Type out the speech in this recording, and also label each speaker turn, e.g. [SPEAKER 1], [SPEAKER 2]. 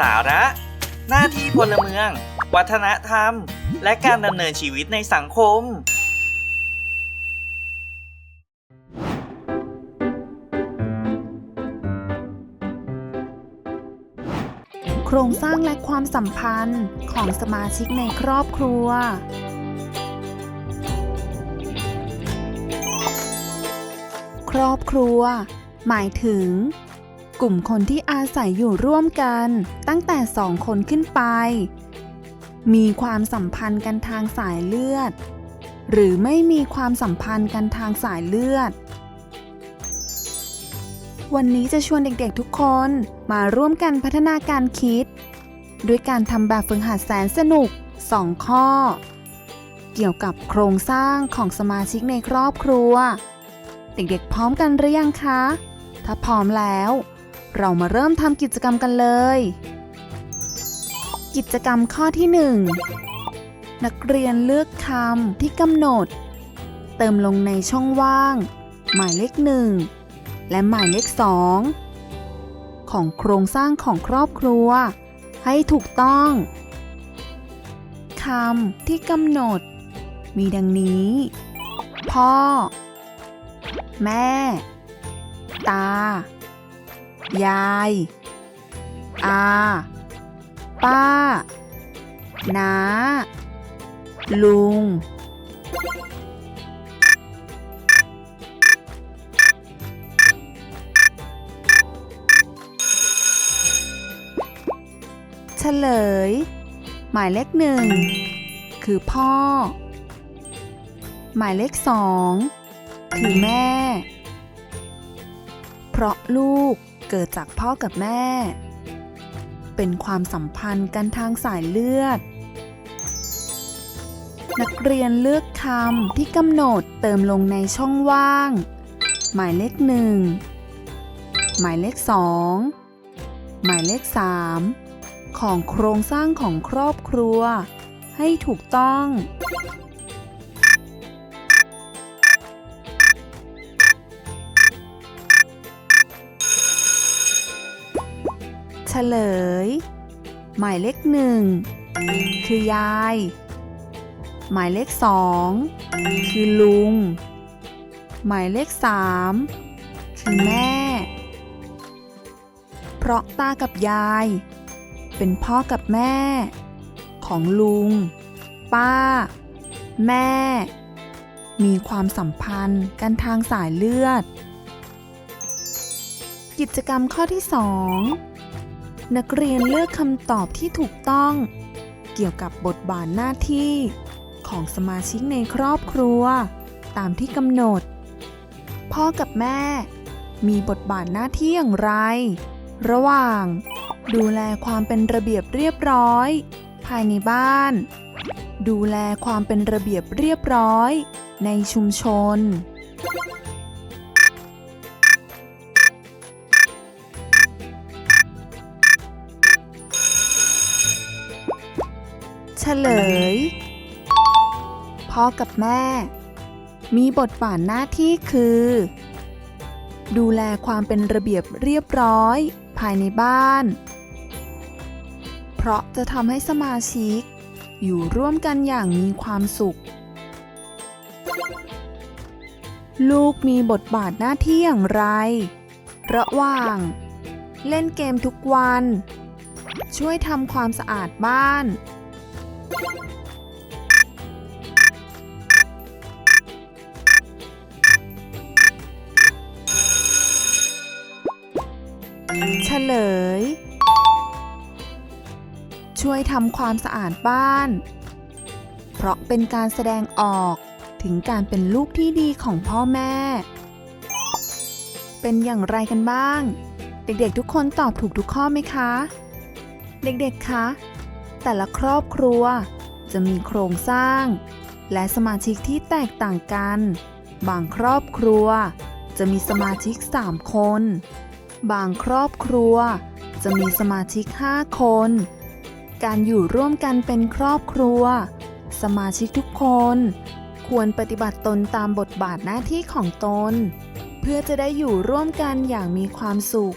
[SPEAKER 1] สาระ หน้าที่พลเมือง วัฒนธรรม และการดำเนินชีวิตในสังคม
[SPEAKER 2] โครงสร้างและความสัมพันธ์ของสมาชิกในครอบครัวครอบครัว หมายถึง กลุ่มคนที่อาศัยอยู่ร่วมกัน ตั้งแต่สองคนขึ้นไป มีความสัมพันธ์กันทางสายเลือด หรือไม่มีความสัมพันธ์กันทางสายเลือด วันนี้จะชวนเด็กๆทุกคนมาร่วมกันพัฒนาการคิด ด้วยการทำแบบฝึกหัดแสนสนุก 2 ข้อ เกี่ยวกับโครงสร้างของสมาชิกในครอบครัว เด็กๆพร้อมกันหรือยังคะถ้าพร้อมแล้ว เรามาเริ่มทำกิจกรรมกันเลย กิจกรรมข้อที่ 1 นักเรียนเลือกคำที่กำหนด เติมลงในช่องว่าง หมายเลขหนึ่งและหมายเลขสองของโครงสร้างของครอบครัว ให้ถูกต้องคำที่กำหนด มีดังนี้ พ่อ แม่ ตา ยาย อา ป้า น้า ลุง เฉลย หมายเลขหนึ่ง คือพ่อ หมายเลขสอง คือแม่ เพราะลูก เกิดจากพ่อกับแม่ เป็นความสัมพันธ์กันทางสายเลือด นักเรียนเลือกคำที่กำหนดเติมลงในช่องว่าง หมายเลขหนึ่งหมายเลขสองหมายเลขสามของโครงสร้างของครอบครัว ให้ถูกต้อง เฉลย หมายเลขหนึ่งคือยาย หมายเลขสองคือลุง หมายเลขสามคือแม่ เพราะตากับยาย เป็นพ่อกับแม่ ของลุง ป้า แม่ มีความสัมพันธ์กันทางสายเลือด กิจกรรมข้อที่2 นักเรียนเลือกคำตอบที่ถูกต้อง เกี่ยวกับบทบาทหน้าที่ ของสมาชิกในครอบครัว ตามที่กำหนด พ่อกับแม่ มีบทบาทหน้าที่อย่างไร ระหว่าง ดูแลความเป็นระเบียบเรียบร้อย ภายในบ้าน ดูแลความเป็นระเบียบเรียบร้อย ในชุมชน ลย พ่อกับแม่ มีบทบาทหน้าที่คือ ดูแลความเป็นระเบียบเรียบร้อย ภายในบ้าน เพราะจะทำให้สมาชิก อยู่ร่วมกันอย่างมีความสุข ลูกมีบทบาทหน้าที่อย่างไร ระหว่าง เล่นเกมทุกวันช่วยทำความสะอาดบ้าน เฉลย ช่วยทำความสะอาดบ้าน เพราะเป็นการแสดงออกถึงการเป็นลูกที่ดีของพ่อแม่ เป็นอย่างไรกันบ้าง เด็กๆทุกคนตอบถูกทุกข้อไหมคะ เด็กๆคะ แต่ละครอบครัว จะมีโครงสร้าง และสมาชิกที่แตกต่างกัน บางครอบครัว จะมีสมาชิก 3 คน บางครอบครัว จะมีสมาชิก 5 คน การอยู่ร่วมกันเป็นครอบครัว สมาชิกทุกคน ควรปฏิบัติตนตามบทบาทหน้าที่ของตน เพื่อจะได้อยู่ร่วมกันอย่างมีความสุข